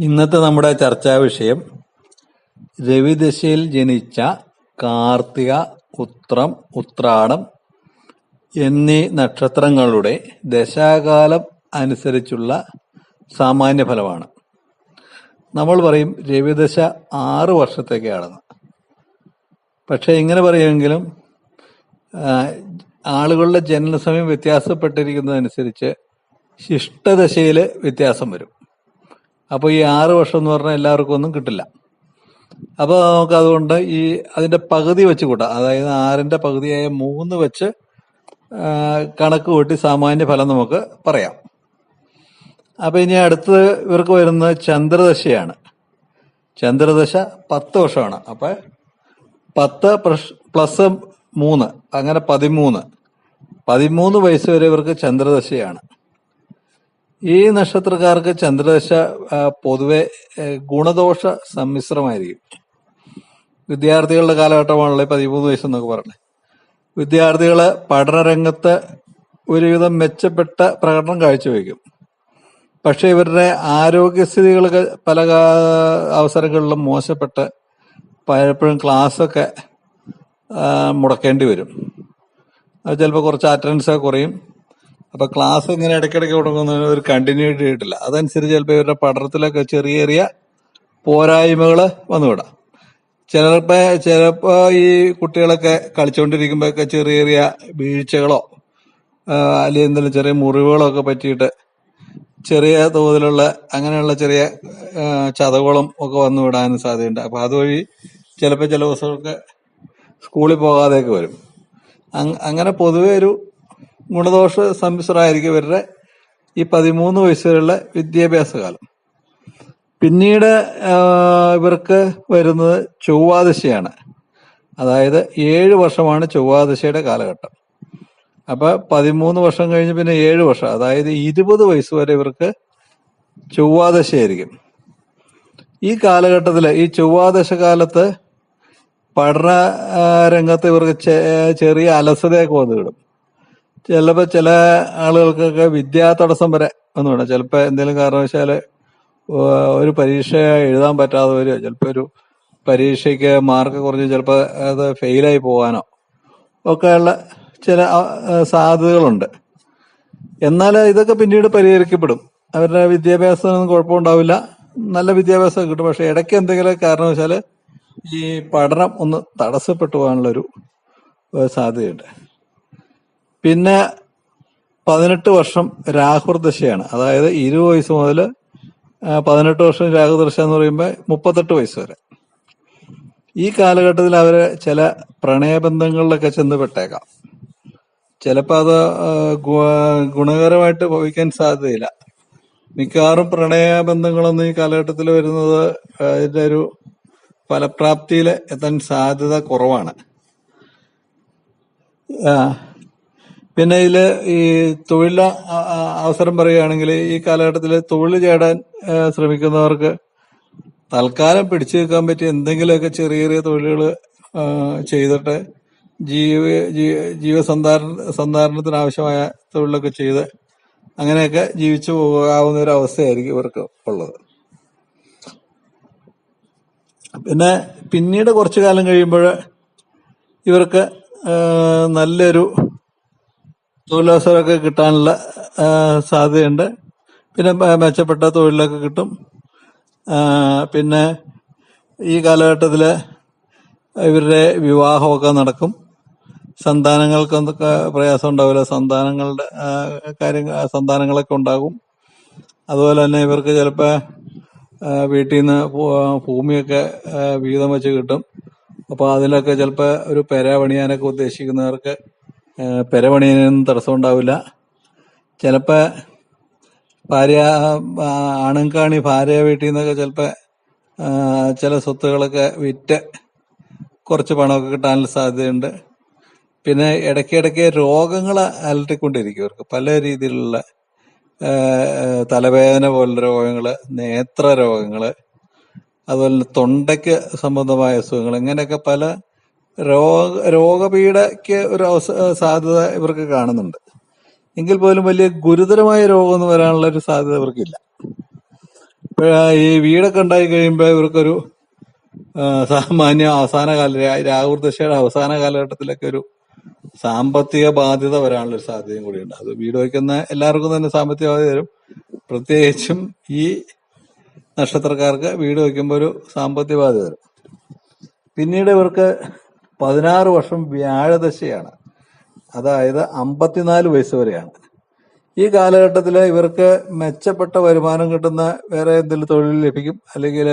ഇന്നത്തെ നമ്മുടെ ചർച്ചാ വിഷയം രവിദശയിൽ ജനിച്ച കാർത്തിക ഉത്രം ഉത്രാടം എന്നീ നക്ഷത്രങ്ങളുടെ ദശാകാലം അനുസരിച്ചുള്ള സാമാന്യ ഫലമാണ്. നമ്മൾ പറയും രവിദശ ആറ് വർഷത്തേക്കാണെന്ന്. പക്ഷേ ഇങ്ങനെ പറയുമെങ്കിലും ആളുകളുടെ ജനനസമയം വ്യത്യാസപ്പെട്ടിരിക്കുന്നതനുസരിച്ച് ശിഷ്ടദശയിൽ വ്യത്യാസം വരും. അപ്പോൾ ഈ ആറ് വർഷം എന്ന് പറഞ്ഞാൽ എല്ലാവർക്കും ഒന്നും കിട്ടില്ല. അപ്പോൾ നമുക്ക് അതുകൊണ്ട് ഈ അതിന്റെ പകുതി വെച്ച് കൂട്ടാം. അതായത് ആറിന്റെ പകുതിയായ മൂന്ന് വെച്ച് കണക്ക് കൂട്ടി സാമാന്യ ഫലം നമുക്ക് പറയാം. അപ്പൊ ഇനി അടുത്ത് ഇവർക്ക് വരുന്നത് ചന്ദ്രദശയാണ്. ചന്ദ്രദശ പത്ത് വർഷമാണ്. അപ്പൊ പത്ത് പ്ലസ് മൂന്ന് അങ്ങനെ പതിമൂന്ന്. പതിമൂന്ന് വയസ്സ് വരെ ഇവർക്ക് ചന്ദ്രദശയാണ്. ഈ നക്ഷത്രക്കാർക്ക് ചന്ദ്രദശ പൊതുവെ ഗുണദോഷ സമ്മിശ്രമായിരിക്കും. വിദ്യാർത്ഥികളുടെ കാലഘട്ടമാണല്ലോ പതിമൂന്ന് വയസ്സെന്നൊക്കെ പറഞ്ഞത് വിദ്യാർത്ഥികൾ പഠനരംഗത്ത് ഒരുവിധം മെച്ചപ്പെട്ട പ്രകടനം കാഴ്ചവെക്കും. പക്ഷെ ഇവരുടെ ആരോഗ്യസ്ഥിതികളൊക്കെ പല അവസരങ്ങളിലും മോശപ്പെട്ട് പലപ്പോഴും ക്ലാസ്സൊക്കെ മുടക്കേണ്ടി വരും. ചിലപ്പോൾ കുറച്ച് അറ്റൻഡൻസ് കുറയും. അപ്പൊ ക്ലാസ് ഇങ്ങനെ ഇടയ്ക്കിടയ്ക്ക് കൊടുക്കുന്ന ഒരു കണ്ടിന്യൂറ്റി കിട്ടില്ല അതനുസരിച്ച് ചിലപ്പോൾ ഇവരുടെ പഠനത്തിലൊക്കെ ചെറിയ ചെറിയ പോരായ്മകൾ വന്നുവിടാം. ചിലപ്പോ ചിലപ്പോ ഈ കുട്ടികളൊക്കെ കളിച്ചുകൊണ്ടിരിക്കുമ്പോഴൊക്കെ ചെറിയ ചെറിയ വീഴ്ചകളോ അല്ലെങ്കിൽ എന്തെങ്കിലും ചെറിയ മുറിവുകളോ ഒക്കെ പറ്റിയിട്ട് ചെറിയ തോതിലുള്ള അങ്ങനെയുള്ള ചെറിയ ചതവുകളും ഒക്കെ വന്നു വിടാനും സാധ്യതയുണ്ട്. അപ്പൊ അതുവഴി ചിലപ്പോൾ ചില ദിവസമൊക്കെ സ്കൂളിൽ പോകാതെയൊക്കെ വരും. അങ്- അങ്ങനെ പൊതുവെ ഒരു ഗുണദോഷ സമ്മിശ്രമായിരിക്കും ഇവരുടെ ഈ പതിമൂന്ന് വയസ്സ് വരെയുള്ള വിദ്യാഭ്യാസ കാലം പിന്നീട് ഇവർക്ക് വരുന്നത് ചൊവ്വാദശയാണ്. അതായത് ഏഴ് വർഷമാണ് ചൊവ്വാദശയുടെ കാലഘട്ടം. അപ്പൊ പതിമൂന്ന് വർഷം കഴിഞ്ഞ് പിന്നെ ഏഴ് വർഷം അതായത് ഇരുപത് വയസ്സ് വരെ ഇവർക്ക് ചൊവ്വാദശയായിരിക്കും. ഈ കാലഘട്ടത്തിൽ ഈ ചൊവ്വാദശ കാലത്ത് പഠന രംഗത്ത് ഇവർക്ക് ചെറിയ അലസതയൊക്കെ വന്നുവിടും ചിലപ്പോ ചില ആളുകൾക്കൊക്കെ വിദ്യാ തടസ്സം വരെ വന്നുവിടാം ചിലപ്പോ എന്തെങ്കിലും കാരണവശാൽ ഒരു പരീക്ഷ എഴുതാൻ പറ്റാതെ വരിക ചിലപ്പോ ഒരു പരീക്ഷയ്ക്ക് മാർക്ക് കുറഞ്ഞ് ചിലപ്പോ അത് ഫെയിലായി പോകാനോ ഒക്കെയുള്ള ചില സാധ്യതകളുണ്ട്. എന്നാൽ ഇതൊക്കെ പിന്നീട് പരിഹരിക്കപ്പെടും. അവരുടെ വിദ്യാഭ്യാസത്തിനൊന്നും കുഴപ്പമുണ്ടാവില്ല. നല്ല വിദ്യാഭ്യാസം കിട്ടും. പക്ഷെ ഇടയ്ക്ക് എന്തെങ്കിലും കാരണവശാൽ ഈ പഠനം ഒന്ന് തടസ്സപ്പെട്ടു പോകാനുള്ളൊരു സാധ്യതയുണ്ട്. പിന്നെ പതിനെട്ട് വർഷം രാഹുർ ദശയാണ്. അതായത് ഇരുപത് വയസ്സ് മുതൽ പതിനെട്ട് വർഷം രാഹുദശ എന്ന് പറയുമ്പോൾ മുപ്പത്തെട്ട് വയസ്സ് വരെ. ഈ കാലഘട്ടത്തിൽ അവർ ചില പ്രണയബന്ധങ്ങളിലൊക്കെ ചെന്ന് പെട്ടേക്കാം. ചിലപ്പോൾ അത് ഗുണകരമായിട്ട് ഭവിക്കാൻ സാധ്യതയില്ല. മിക്കവാറും പ്രണയബന്ധങ്ങളൊന്നും ഈ കാലഘട്ടത്തിൽ വരുന്നത് അതിന്റെ ഒരു ഫലപ്രാപ്തിയിൽ എത്താൻ സാധ്യത കുറവാണ്. ആ, പിന്നെ ഇതിൽ ഈ തൊഴിൽ അവസരം പറയുകയാണെങ്കിൽ ഈ കാലഘട്ടത്തിൽ തൊഴിൽ ചേടാൻ ശ്രമിക്കുന്നവർക്ക് തൽക്കാലം പിടിച്ചു നിൽക്കാൻ പറ്റിയ എന്തെങ്കിലുമൊക്കെ ചെറിയ ചെറിയ തൊഴിലുകൾ ചെയ്തിട്ട് ജീവ ജീവസന്ധാരണ സന്ധാരണത്തിന് ആവശ്യമായ തൊഴിലൊക്കെ ചെയ്ത് അങ്ങനെയൊക്കെ ജീവിച്ചു പോകാവുന്ന ഒരു അവസ്ഥയായിരിക്കും ഇവർക്ക് ഉള്ളത്. പിന്നെ പിന്നീട് കുറച്ചു കാലം കഴിയുമ്പോൾ ഇവർക്ക് നല്ലൊരു തൊഴിലവസരമൊക്കെ കിട്ടാനുള്ള സാധ്യതയുണ്ട്. പിന്നെ മെച്ചപ്പെട്ട തൊഴിലൊക്കെ കിട്ടും. പിന്നെ ഈ കാലഘട്ടത്തിൽ ഇവരുടെ വിവാഹമൊക്കെ നടക്കും. സന്താനങ്ങൾക്ക് എന്തൊക്കെ പ്രയാസം ഉണ്ടാവില്ല. സന്താനങ്ങളുടെ കാര്യങ്ങൾ സന്താനങ്ങളൊക്കെ ഉണ്ടാകും. അതുപോലെ തന്നെ ഇവർക്ക് ചിലപ്പോൾ വീട്ടിൽ നിന്ന് ഭൂമിയൊക്കെ വീതം വെച്ച് കിട്ടും. അപ്പോൾ അതിലൊക്കെ ചിലപ്പോൾ ഒരു പെര പണിയാനൊക്കെ ഉദ്ദേശിക്കുന്നവർക്ക് പെര തടസ്സം ഉണ്ടാവില്ല. ചിലപ്പോ ഭാര്യ ആണുങ്കാണി ഭാര്യ വീട്ടിൽ നിന്നൊക്കെ ചിലപ്പോ ചില സ്വത്തുകളൊക്കെ വിറ്റ് കുറച്ച് പണമൊക്കെ കിട്ടാനുള്ള സാധ്യതയുണ്ട്. പിന്നെ ഇടയ്ക്കിടയ്ക്ക് രോഗങ്ങൾ അലട്ടിക്കൊണ്ടിരിക്കും ഇവർക്ക്. പല രീതിയിലുള്ള തലവേദന പോലുള്ള രോഗങ്ങൾ നേത്ര രോഗങ്ങൾ അതുപോലെ തൊണ്ടയ്ക്ക് സംബന്ധമായ അസുഖങ്ങൾ ഇങ്ങനെയൊക്കെ പല രോഗ രോഗപീഠയ്ക്ക് ഒരു സാധ്യത ഇവർക്ക് കാണുന്നുണ്ട്. എങ്കിൽ പോലും വലിയ ഗുരുതരമായ രോഗം രോഗമൊന്നും വരാനുള്ള ഒരു സാധ്യത ഇവർക്കില്ല. ഈ വീടൊക്കെ ഉണ്ടായി കഴിയുമ്പോൾ ഇവർക്കൊരു സാമാന്യ അവസാന കാല രാഹുദശയുടെ അവസാന കാലഘട്ടത്തിലൊക്കെ ഒരു സാമ്പത്തിക ബാധ്യത വരാനുള്ള ഒരു സാധ്യതയും കൂടിയുണ്ട്. അത് വീട് വയ്ക്കുന്ന എല്ലാവർക്കും തന്നെ സാമ്പത്തിക ബാധ്യത വരും. പ്രത്യേകിച്ചും ഈ നക്ഷത്രക്കാർക്ക് വീട് വയ്ക്കുമ്പോൾ ഒരു സാമ്പത്തിക ബാധ്യത വരും. പിന്നീട് ഇവർക്ക് പതിനാറ് വർഷം വ്യാഴദശയാണ്. അതായത് അമ്പത്തിനാല് വയസ്സ് വരെയാണ്. ഈ കാലഘട്ടത്തിൽ ഇവർക്ക് മെച്ചപ്പെട്ട വരുമാനം കിട്ടുന്ന വേറെ എന്തെങ്കിലും തൊഴിൽ ലഭിക്കും. അല്ലെങ്കിൽ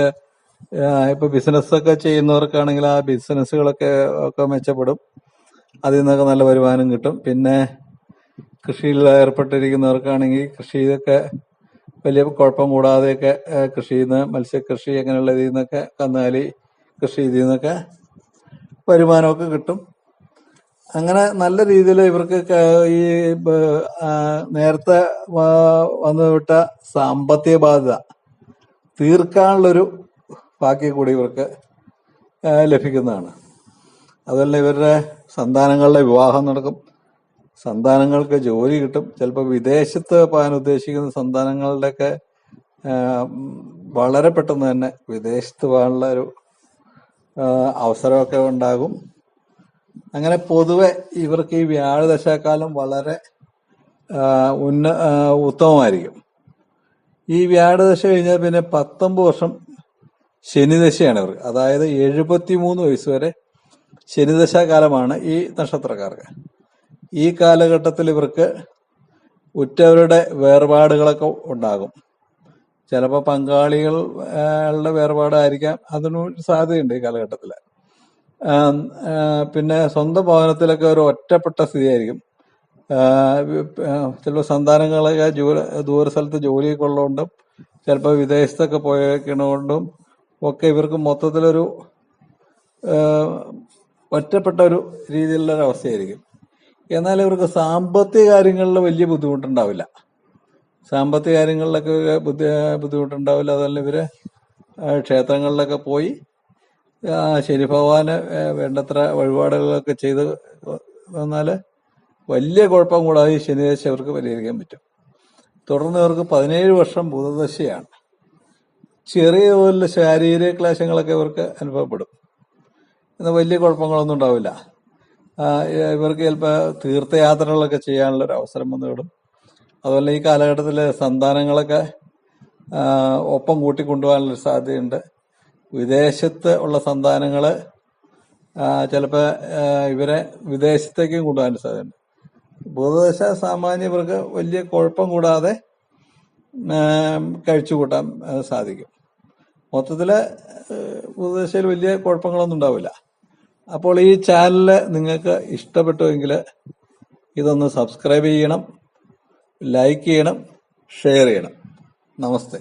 ഇപ്പൊ ബിസിനസ് ഒക്കെ ചെയ്യുന്നവർക്കാണെങ്കിൽ ആ ബിസിനസ്സുകളൊക്കെ ഒക്കെ മെച്ചപ്പെടും. അതിൽ നിന്നൊക്കെ നല്ല വരുമാനം കിട്ടും. പിന്നെ കൃഷിയിൽ ഏർപ്പെട്ടിരിക്കുന്നവർക്കാണെങ്കിൽ കൃഷിയൊക്കെ വലിയ കുഴപ്പം കൂടാതെയൊക്കെ കൃഷിയിൽ നിന്ന് മത്സ്യകൃഷി അങ്ങനെയുള്ള ഇതിൽ നിന്നൊക്കെ കന്നാലി കൃഷി ഇതിൽ നിന്നൊക്കെ വരുമാനമൊക്കെ കിട്ടും. അങ്ങനെ നല്ല രീതിയിൽ ഇവർക്ക് ഈ നേരത്തെ വന്നുവിട്ട സാമ്പത്തിക ബാധ്യത തീർക്കാനുള്ളൊരു ബാക്കി കൂടി ഇവർക്ക് ലഭിക്കുന്നതാണ്. അതല്ല ഇവരുടെ സന്താനങ്ങളുടെ വിവാഹം നടക്കും. സന്താനങ്ങൾക്ക് ജോലി കിട്ടും. ചിലപ്പോൾ വിദേശത്ത് പോകാൻ ഉദ്ദേശിക്കുന്ന സന്താനങ്ങളുടെയൊക്കെ വളരെ പെട്ടെന്ന് തന്നെ വിദേശത്ത് പോകാനുള്ള ഒരു അവസരമൊക്കെ ഉണ്ടാകും. അങ്ങനെ പൊതുവെ ഇവർക്ക് ഈ വ്യാഴദശാക്കാലം വളരെ ഉന്ന ഉത്തമമായിരിക്കും. ഈ വ്യാഴദശ കഴിഞ്ഞാൽ പിന്നെ പത്തൊമ്പത് വർഷം ശനിദശയാണ് ഇവർ അതായത് എഴുപത്തിമൂന്ന് വയസ്സ് വരെ ശനിദശാകാലമാണ് ഈ നക്ഷത്രക്കാർക്ക്. ഈ കാലഘട്ടത്തിൽ ഇവർക്ക് ഉറ്റവരുടെ വേർപാടുകളൊക്കെ ഉണ്ടാകും. ചിലപ്പോൾ പങ്കാളികളുടെ വേർപാടായിരിക്കാം. അതിനും സാധ്യതയുണ്ട് ഈ കാലഘട്ടത്തിൽ പിന്നെ സ്വന്തം ഭവനത്തിലൊക്കെ ഒരു ഒറ്റപ്പെട്ട സ്ഥിതിയായിരിക്കും. ചിലപ്പോൾ സന്താനങ്ങളൊക്കെ ജോലി ദൂര സ്ഥലത്ത് ജോലിയൊക്കെ ഉള്ളതുകൊണ്ടും ചിലപ്പോൾ വിദേശത്തൊക്കെ പോയേക്കണതുകൊണ്ടും ഒക്കെ ഇവർക്ക് മൊത്തത്തിലൊരു ഒറ്റപ്പെട്ട ഒരു രീതിയിലുള്ള ഒരു അവസ്ഥയായിരിക്കും എന്നാൽ ഇവർക്ക് സാമ്പത്തിക കാര്യങ്ങളിൽ വലിയ ബുദ്ധിമുട്ടുണ്ടാവില്ല. സാമ്പത്തിക കാര്യങ്ങളിലൊക്കെ ബുദ്ധി ബുദ്ധിമുട്ടുണ്ടാവില്ല. അതല്ല ഇവർ ക്ഷേത്രങ്ങളിലൊക്കെ പോയി ശനി ഭഗവാന് വേണ്ടത്ര വഴിപാടുകളൊക്കെ ചെയ്ത് വന്നാൽ വലിയ കുഴപ്പം കൂടാതെ ഈ ശനിദശ അവർക്ക് പരിഹരിക്കാൻ പറ്റും. തുടർന്ന് ഇവർക്ക് പതിനേഴ് വർഷം ബുധദശയാണ് ചെറിയ പോലെ ശാരീരിക ക്ലേശങ്ങളൊക്കെ ഇവർക്ക് അനുഭവപ്പെടും. എന്നാൽ വലിയ കുഴപ്പങ്ങളൊന്നും ഉണ്ടാവില്ല. ഇവർക്ക് ചിലപ്പോൾ തീർത്ഥയാത്രകളൊക്കെ ചെയ്യാനുള്ള ഒരു അവസരം വന്നുവിടും അതുപോലെ ഈ കാലഘട്ടത്തിൽ സന്താനങ്ങളൊക്കെ ഒപ്പം കൂട്ടിക്കൊണ്ടുപോകാനുള്ള കൊണ്ടുപോകാനുള്ള സാധ്യതയുണ്ട്. വിദേശത്ത് ഉള്ള സന്താനങ്ങൾ ചിലപ്പോൾ ഇവരെ വിദേശത്തേക്കും കൊണ്ടുപോകാൻ സാധ്യതയുണ്ട്. ബുധദശ സാമാന്യ ഇവർക്ക് വലിയ കുഴപ്പം കൂടാതെ കഴിച്ചു കൂട്ടാൻ സാധിക്കും. മൊത്തത്തിൽ ഏഹ്, വലിയ കുഴപ്പങ്ങളൊന്നും ഉണ്ടാവില്ല. അപ്പോൾ ഈ ചാനൽ നിങ്ങൾക്ക് ഇഷ്ടപ്പെട്ടുവെങ്കിൽ ഇതൊന്ന് സബ്സ്ക്രൈബ് ചെയ്യണം. ലൈക്ക് ചെയ്യണം ഷെയർ ചെയ്യണം. നമസ്തേ.